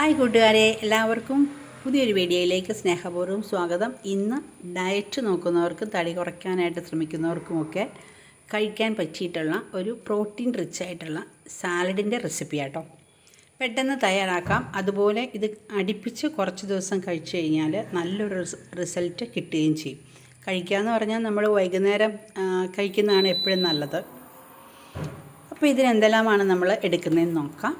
Hi കൂട്ടുകാരെ എല്ലാവർക്കും പുതിയൊരു വീഡിയോയിലേക്ക് സ്നേഹപൂർവം സ്വാഗതം. ഇന്ന് ഡയറ്റ് നോക്കുന്നവർക്കും തടി കുറയ്ക്കാനായിട്ട് ശ്രമിക്കുന്നവർക്കുമൊക്കെ കഴിക്കാൻ പറ്റിയിട്ടുള്ള ഒരു പ്രോട്ടീൻ റിച്ച് ആയിട്ടുള്ള സാലഡിന്റെ റെസിപ്പി ആട്ടോ. പെട്ടെന്ന് തയ്യാറാക്കാം. അതുപോലെ ഇത് അടുപ്പിച്ച് കുറച്ച് ദിവസം കഴിച്ചു കഴിഞ്ഞാൽ നല്ലൊരു റിസൾട്ട് കിട്ടുകയും ചെയ്യും. കഴിക്കുക എന്ന് പറഞ്ഞാൽ നമ്മൾ വൈകുന്നേരം കഴിക്കുന്നതാണ് എപ്പോഴും നല്ലത്. അപ്പോൾ ഇതിനെന്തെല്ലാമാണ് നമ്മൾ എടുക്കുന്നതെന്ന് നോക്കാം.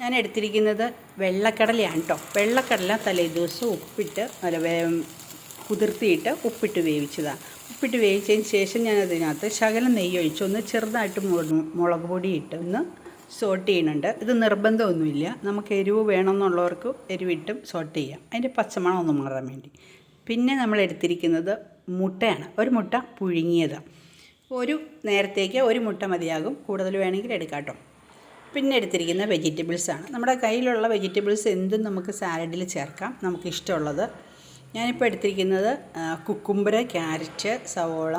ഞാൻ എടുത്തിരിക്കുന്നത് വെള്ളക്കടലയാണ് കേട്ടോ വെള്ളക്കടല തലേ ദിവസം ഉപ്പിട്ട് അല്ല കുതിർത്തിയിട്ട് ഉപ്പിട്ട് വേവിച്ചതാണ് ഉപ്പിട്ട് വേവിച്ചതിന് ശേഷം ഞാൻ അതിനകത്ത് ശകലം നെയ്യ് ഒഴിച്ച് ഒന്ന് ചെറുതായിട്ട് മുളക് മുളക് പൊടി ഇട്ട് ഒന്ന് സോട്ട് ചെയ്യുന്നുണ്ട്. ഇത് നിർബന്ധമൊന്നുമില്ല. നമുക്ക് എരിവ് വേണമെന്നുള്ളവർക്ക് എരിവിട്ടും സോട്ട് ചെയ്യാം. അതിന്റെ പച്ചമണം ഒന്ന് മാറാൻ വേണ്ടി. പിന്നെ നമ്മൾ എടുത്തിരിക്കുന്നത് മുട്ടയാണ്. ഒരു മുട്ട പുഴുങ്ങിയതാണ് ഒരു നേരത്തേക്ക് ഒരു മുട്ട മതിയാകും. കൂടുതൽ വേണമെങ്കിൽ എടുക്കാം കേട്ടോ പിന്നെ എടുത്തിരിക്കുന്ന വെജിറ്റബിൾസ് ആണ്. നമ്മുടെ കയ്യിലുള്ള വെജിറ്റബിൾസ് എന്തും നമുക്ക് സാലഡിൽ ചേർക്കാം. നമുക്ക് ഇഷ്ടമുള്ളത്. ഞാനിപ്പോൾ എടുത്തിരിക്കുന്നത് കുക്കുംബര ക്യാരറ്റ് സവോള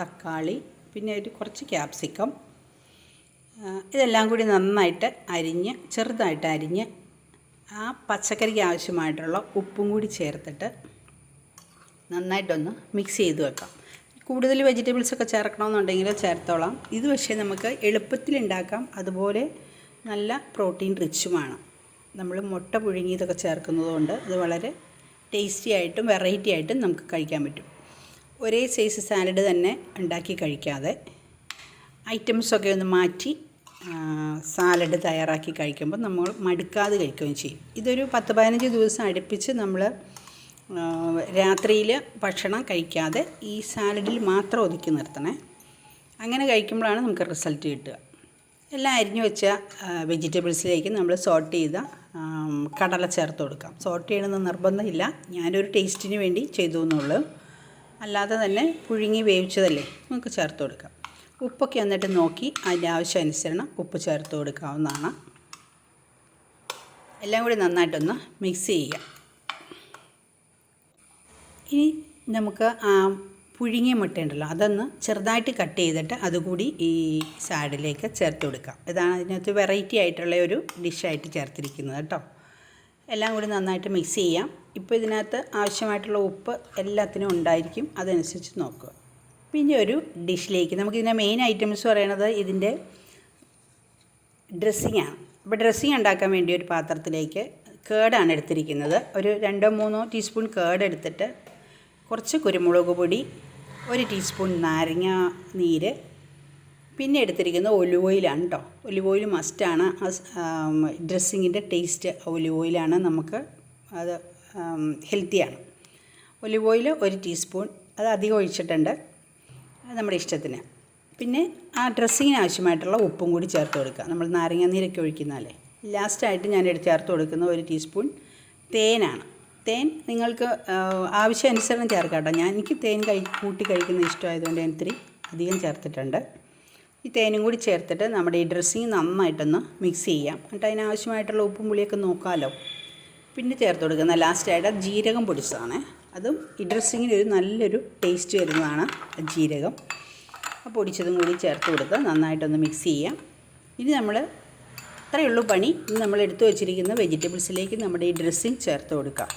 തക്കാളി പിന്നെ ഒരു കുറച്ച് ക്യാപ്സിക്കം ഇതെല്ലാം കൂടി നന്നായിട്ട് അരിഞ്ഞ് ചെറുതായിട്ട് അരിഞ്ഞ് ആ പച്ചക്കറിക്ക് ആവശ്യമായിട്ടുള്ള ഉപ്പും കൂടി ചേർത്തിട്ട് നന്നായിട്ടൊന്ന് മിക്സ് ചെയ്ത് വെക്കാം. കൂടുതൽ വെജിറ്റബിൾസൊക്കെ ചേർക്കണമെന്നുണ്ടെങ്കിൽ ചേർത്തോളാം. ഇത് പക്ഷേ നമുക്ക് എളുപ്പത്തിൽ ഉണ്ടാക്കാം. അതുപോലെ നല്ല പ്രോട്ടീൻ റിച്ചുമാണ്. നമ്മൾ മുട്ട പുഴുങ്ങിയതൊക്കെ ചേർക്കുന്നതുകൊണ്ട് അത് വളരെ ടേസ്റ്റി ആയിട്ടും വെറൈറ്റി ആയിട്ടും നമുക്ക് കഴിക്കാൻ പറ്റും. ഒരേ സൈസ് സാലഡ് തന്നെ ഉണ്ടാക്കി കഴിക്കാതെ ഐറ്റംസൊക്കെ ഒന്ന് മാറ്റി സാലഡ് തയ്യാറാക്കി കഴിക്കുമ്പോൾ നമ്മൾ മടുക്കാതെ കഴിക്കുകയും ചെയ്യും. ഇതൊരു പത്ത് പതിനഞ്ച് ദിവസം അടുപ്പിച്ച് നമ്മൾ രാത്രിയിൽ ഭക്ഷണം കഴിക്കാതെ ഈ സാലഡിൽ മാത്രം ഒതുക്കി നിർത്തണേ. അങ്ങനെ കഴിക്കുമ്പോഴാണ് നമുക്ക് റിസൾട്ട് കിട്ടുക. എല്ലാം അരിഞ്ഞു വെച്ച വെജിറ്റബിൾസിലേക്ക് നമ്മൾ സോട്ട് ചെയ്ത കടല ചേർത്ത് കൊടുക്കാം. സോട്ട് ചെയ്യണമെന്ന് നിർബന്ധമില്ല. ഞാനൊരു ടേസ്റ്റിന് വേണ്ടി ചെയ്തു എന്നുള്ളൂ. അല്ലാതെ തന്നെ പുഴുങ്ങി വേവിച്ചതല്ലേ നമുക്ക് ചേർത്ത് കൊടുക്കാം. ഉപ്പൊക്കെ എന്നിട്ട് നോക്കി അതിന്റെ ആവശ്യാനുസരണം ഉപ്പ് ചേർത്ത് കൊടുക്കാവുന്നതാണ്. എല്ലാം കൂടി നന്നായിട്ടൊന്ന് മിക്സ് ചെയ്യുക. ഇനി നമുക്ക് പുഴുങ്ങിയ മുട്ടയുണ്ടല്ലോ അതൊന്ന് ചെറുതായിട്ട് കട്ട് ചെയ്തിട്ട് അതുകൂടി ഈ സാഡിലേക്ക് ചേർത്ത് കൊടുക്കാം. ഇതാണ് അതിനകത്ത് വെറൈറ്റി ആയിട്ടുള്ള ഒരു ഡിഷായിട്ട് ചേർത്തിരിക്കുന്നത് കേട്ടോ. എല്ലാം കൂടി നന്നായിട്ട് മിക്സ് ചെയ്യാം. ഇപ്പോൾ ഇതിനകത്ത് ആവശ്യമായിട്ടുള്ള ഉപ്പ് എല്ലാത്തിനും ഉണ്ടായിരിക്കും അതനുസരിച്ച് നോക്കുക. പിന്നെ ഒരു ഡിഷിലേക്ക് നമുക്കിതിന്റെ മെയിൻ ഐറ്റംസ് പറയണത് ഇതിന്റെ ഡ്രസ്സിങ്ങാണ് അപ്പോൾ ഡ്രസ്സിങ് ഉണ്ടാക്കാൻ വേണ്ടി ഒരു പാത്രത്തിലേക്ക് കേടാണ് എടുത്തിരിക്കുന്നത്. ഒരു രണ്ടോ മൂന്നോ ടീസ്പൂൺ കേട് എടുത്തിട്ട് കുറച്ച് കുരുമുളക് പൊടി ഒരു ടീസ്പൂൺ നാരങ്ങ നീര്. പിന്നെ എടുത്തിരിക്കുന്നത് ഒലിവ് ഓയിലാണ് കേട്ടോ ഒലിവ് ഓയിൽ മസ്റ്റാണ് ഡ്രസ്സിങ്ങിന്റെ ടേസ്റ്റ് ഒലിവ് ഓയിലാണ് നമുക്ക് അത് ഹെൽത്തിയാണ് ഒലിവ് ഓയിൽ ഒരു ടീസ്പൂൺ. അത് അധികം ഒഴിച്ചിട്ടുണ്ട്. അത് നമ്മുടെ ഇഷ്ടത്തിന്. പിന്നെ ആ ഡ്രസ്സിങ്ങിന് ആവശ്യമായിട്ടുള്ള ഉപ്പും കൂടി ചേർത്ത് കൊടുക്കുക. നമ്മൾ നാരങ്ങ നീരൊക്കെ ഒഴിക്കുന്നതല്ലേ ലാസ്റ്റായിട്ട് ഞാൻ ചേർത്ത് കൊടുക്കുന്ന ഒരു ടീസ്പൂൺ തേനാണ്. തേൻ നിങ്ങൾക്ക് ആവശ്യം ആവശ്യാനുസരണം ചേർക്കാം കേട്ടോ. ഞാൻ എനിക്ക് തേൻ കഴി കൂട്ടി കഴിക്കുന്ന ഇഷ്ടമായതുകൊണ്ട് ഞാൻ ഇത്തിരി അധികം ചേർത്തിട്ടുണ്ട്. ഈ തേനും കൂടി ചേർത്തിട്ട് നമ്മുടെ ഈ ഡ്രസ്സിങ് നന്നായിട്ടൊന്ന് മിക്സ് ചെയ്യാം. എന്നിട്ട് അതിനാവശ്യമായിട്ടുള്ള ഉപ്പും പുളിയൊക്കെ നോക്കാമല്ലോ പിന്നെ ചേർത്ത് കൊടുക്കുന്ന ലാസ്റ്റായിട്ട് ജീരകം പൊടിച്ചതാണ്. അതും ഈ ഡ്രസ്സിങ്ങിന് ഒരു നല്ലൊരു ടേസ്റ്റ് വരുന്നതാണ് ജീരകം. ആ പൊടിച്ചതും കൂടി ചേർത്ത് കൊടുത്ത് നന്നായിട്ടൊന്ന് മിക്സ് ചെയ്യാം. ഇനി നമ്മൾ അത്രയേ ഉള്ളൂ പണി. ഇനി നമ്മൾ എടുത്തു വെച്ചിരിക്കുന്ന വെജിറ്റബിൾസിലേക്ക് നമ്മുടെ ഈ ഡ്രസ്സിങ് ചേർത്ത് കൊടുക്കാം.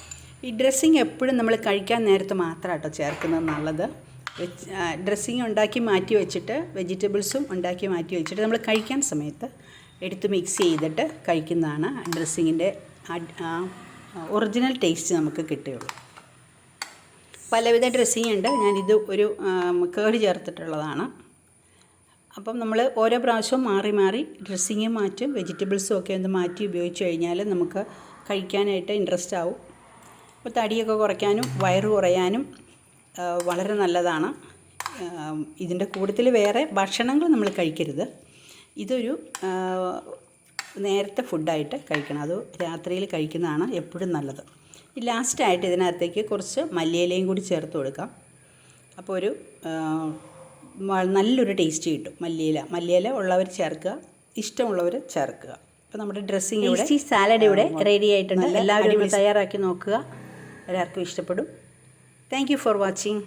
ഈ ഡ്രസ്സിങ് എപ്പോഴും നമ്മൾ കഴിക്കാൻ നേരത്ത് മാത്രം കേട്ടോ ചേർക്കുന്നത് നല്ലത്. ഡ്രസ്സിങ് ഉണ്ടാക്കി മാറ്റി വെച്ചിട്ട് വെജിറ്റബിൾസും ഉണ്ടാക്കി മാറ്റി വെച്ചിട്ട് നമ്മൾ കഴിക്കാൻ സമയത്ത് എടുത്ത് മിക്സ് ചെയ്തിട്ട് കഴിക്കുന്നതാണ് ഡ്രസ്സിങ്ങിന്റെ ഒറിജിനൽ ടേസ്റ്റ് നമുക്ക് കിട്ടുകയുള്ളൂ. പലവിധ ഡ്രസ്സിങ് ഉണ്ട്. ഞാനിത് ഒരു കേട് ചേർത്തിട്ടുള്ളതാണ്. അപ്പം നമ്മൾ ഓരോ പ്രാവശ്യവും മാറി മാറി ഡ്രസ്സിങ് മാറ്റും വെജിറ്റബിൾസും ഒക്കെ ഒന്ന് മാറ്റി ഉപയോഗിച്ച് കഴിഞ്ഞാൽ നമുക്ക് കഴിക്കാനായിട്ട് ഇൻട്രസ്റ്റ് ആവും. അപ്പോൾ തടിയൊക്കെ കുറയ്ക്കാനും വയറ് കുറയാനും വളരെ നല്ലതാണ്. ഇതിന്റെ കൂട്ടത്തിൽ വേറെ ഭക്ഷണങ്ങൾ നമ്മൾ കഴിക്കരുത്. ഇതൊരു നേരത്തെ ഫുഡായിട്ട് കഴിക്കണം. അത് രാത്രിയിൽ കഴിക്കുന്നതാണ് എപ്പോഴും നല്ലത്. ലാസ്റ്റായിട്ട് ഇതിനകത്തേക്ക് കുറച്ച് മല്ലിയിലയും കൂടി ചേർത്ത് കൊടുക്കാം. അപ്പോൾ ഒരു നല്ലൊരു ടേസ്റ്റ് കിട്ടും മല്ലിയില. മല്ലിയില ഉള്ളവർ ചേർക്കുക ഇഷ്ടമുള്ളവർ ചേർക്കുക. അപ്പോൾ നമ്മുടെ ഡ്രസ്സിങ് ഇവിടെ സാലഡ് ഇവിടെ റെഡി ആയിട്ടുണ്ട്. എല്ലാവരും തയ്യാറാക്കി നോക്കുക. എല്ലാവർക്കും ഇഷ്ടപ്പെടും. Thank for watching